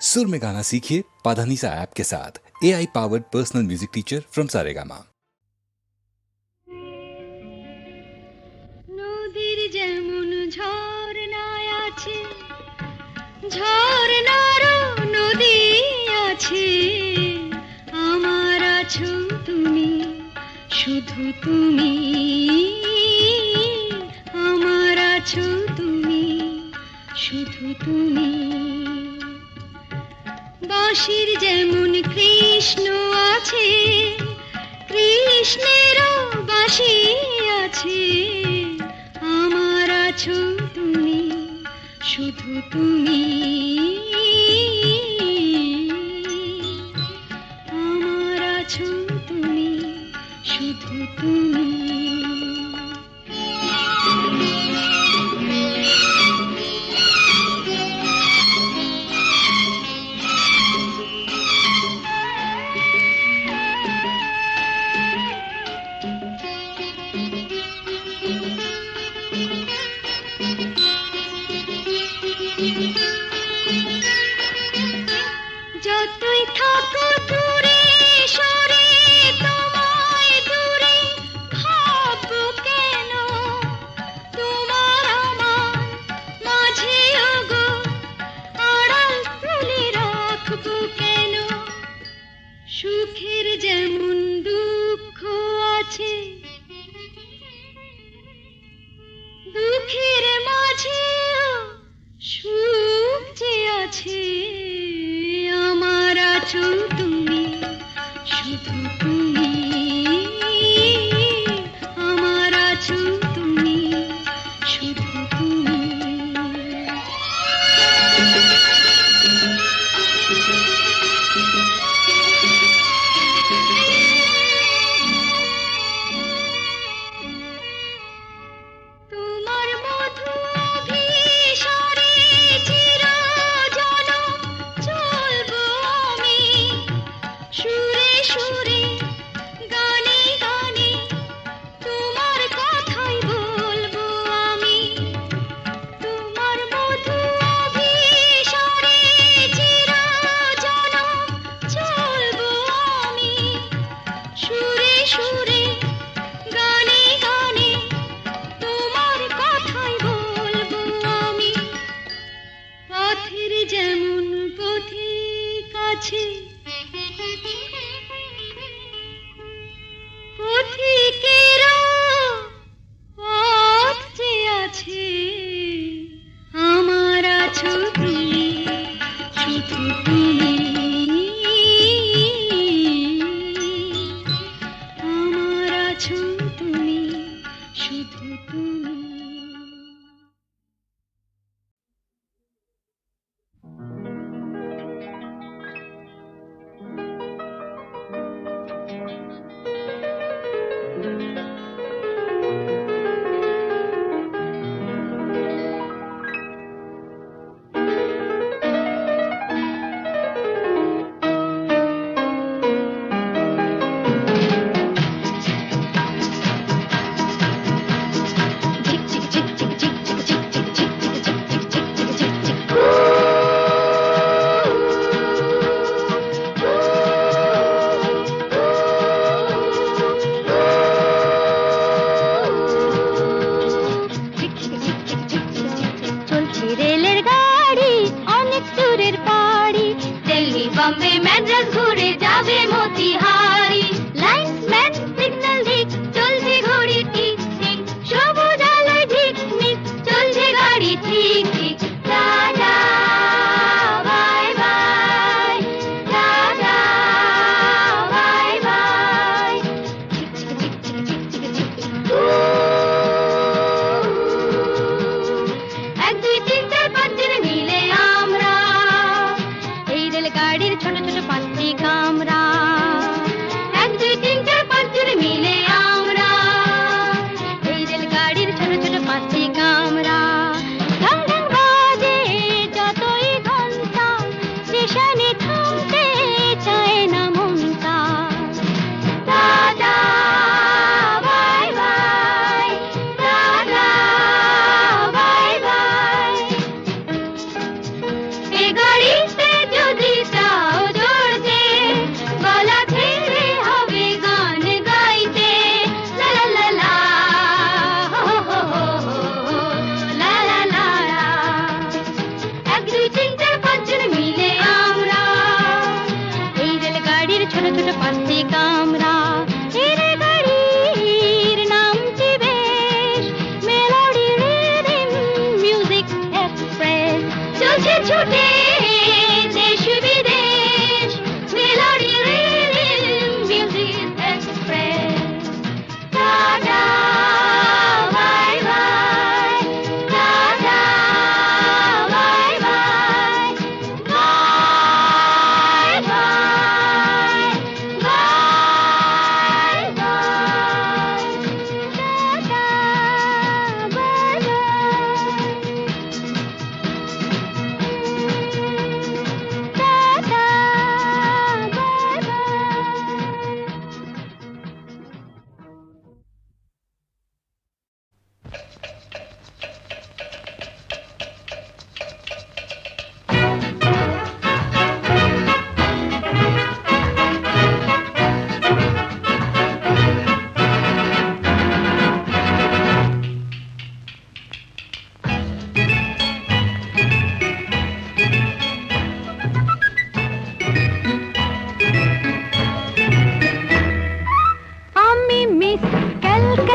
सुर में गाना सीखिए पाधानीसा ऐप के साथ A I powered personal music teacher from Saregama নদীর যেমন ঝর্ণায় আছে ঝর্ণারও নদী আছে আমার আছো তুমি শুধু তুমি আমার আছো তুমি শুধু তুমি বাঁশির যেমন কৃষ্ণ আছে কৃষ্ণেরও বাসি আছে। আমার আছো তুমি শুধু তুমি।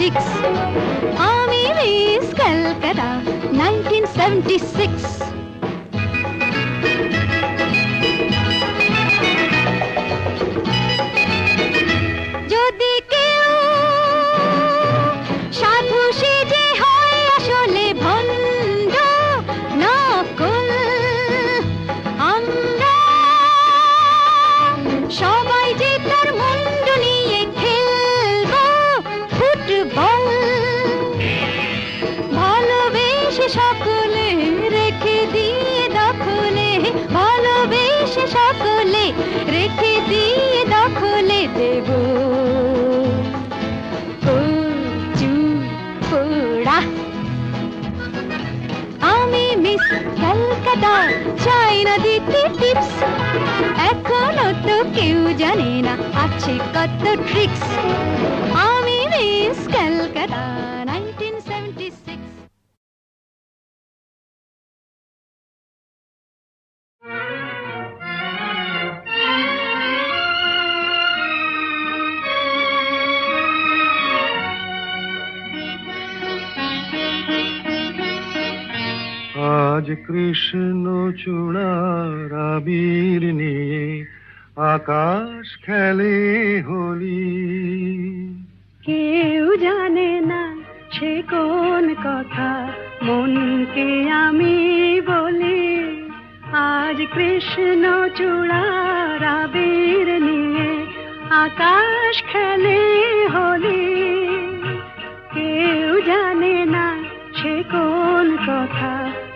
স্ট্যাটিস্টিক্স আমি miss Calcutta nineteen seventy six ভালোবেসে সকলে, রেখে দিয়ে দখলে দেব। আমি মিস ক্যালকাটা চাই না দিতে টিপস এখনও তো কেউ জানে না আছে কত ট্রিক্স আজ কৃষ্ণ চূড়ার আবির নিয়ে আকাশ খেলে হোলি। কেউ জানে না সে কোন কথা, মনকে আমি বলি, আজ কৃষ্ণ চূড়ার আবির নিয়ে আকাশ খেলে হলি। কেউ জানে না সে কোন কথা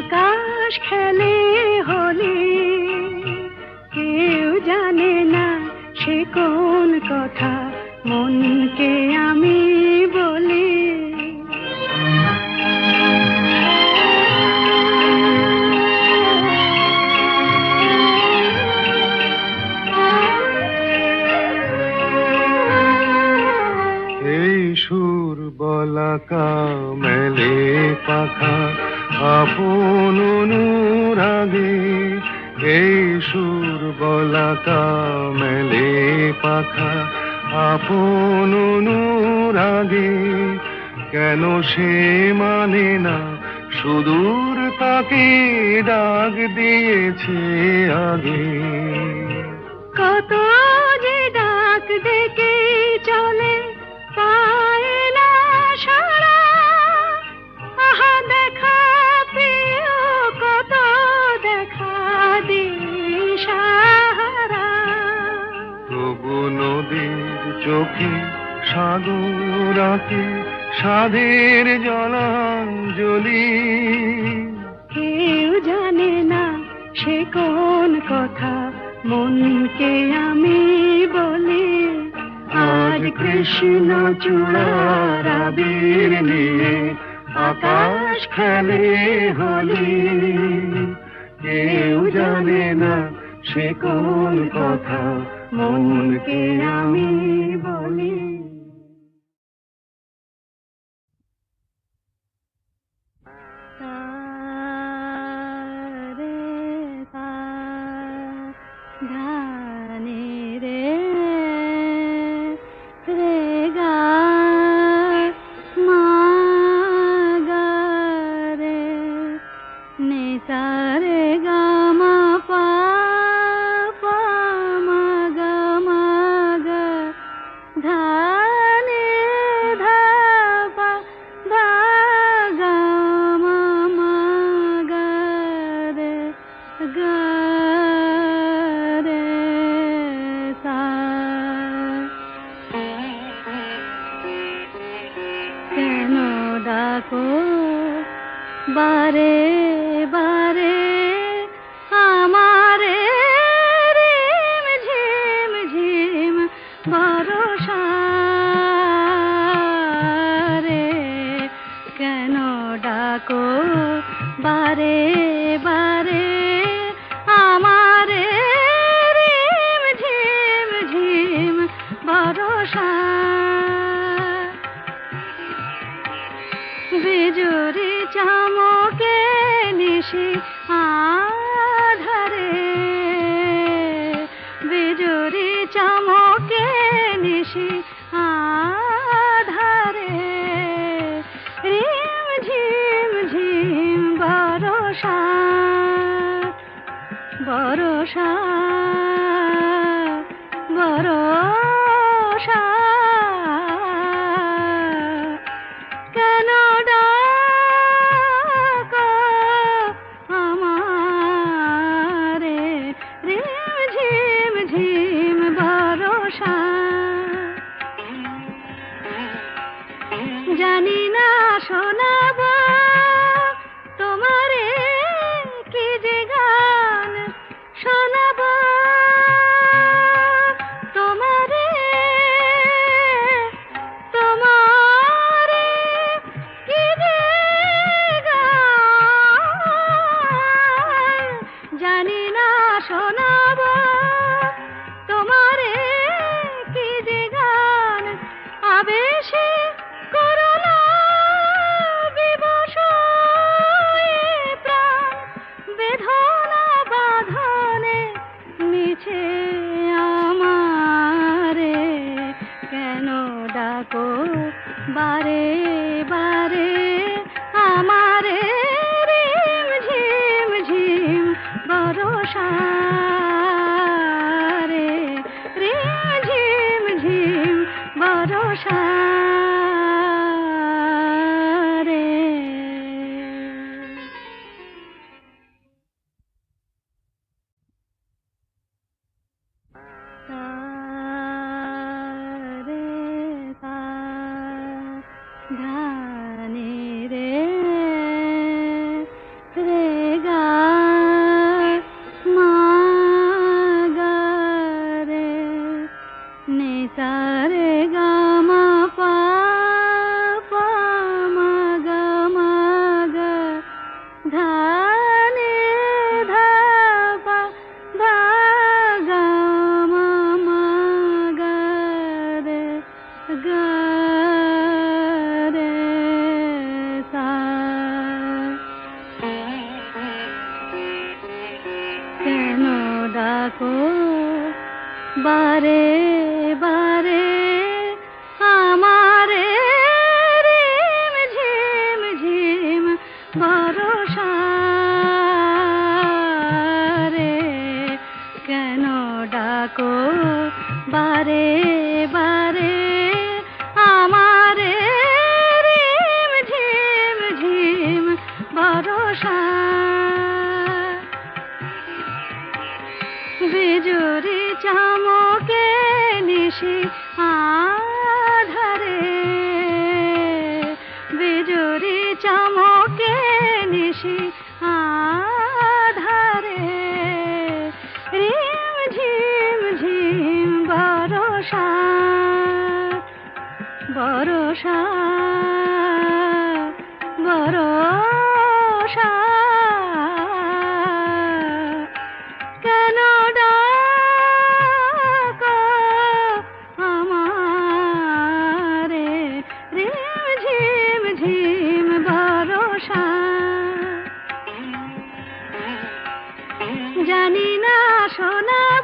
আকাশ খেলে হলে কেউ জানে না সে কোন কথা মনকে আমি সে মানে না সুদূর তাকে ডাক দিয়েছে আগে। কত যে ডাক ডেকে চলে পায় না সারা। আহা দেখা পেও কত দেখা দিশাহারা তবু নদীর চোখে সাগর আঁকে সাধের জলাঞ্জলি কেউ জানে না সে কোন কথা, মনকে আমি বলি। আজ কৃষ্ণ চূড়ার নিয়ে আকাশ খেলে হলি। কেউ জানে না সে কোন কথা, মনকে আমি বলি। सारे বারে বারে ডাকো বারে বারে জানি না শোনাব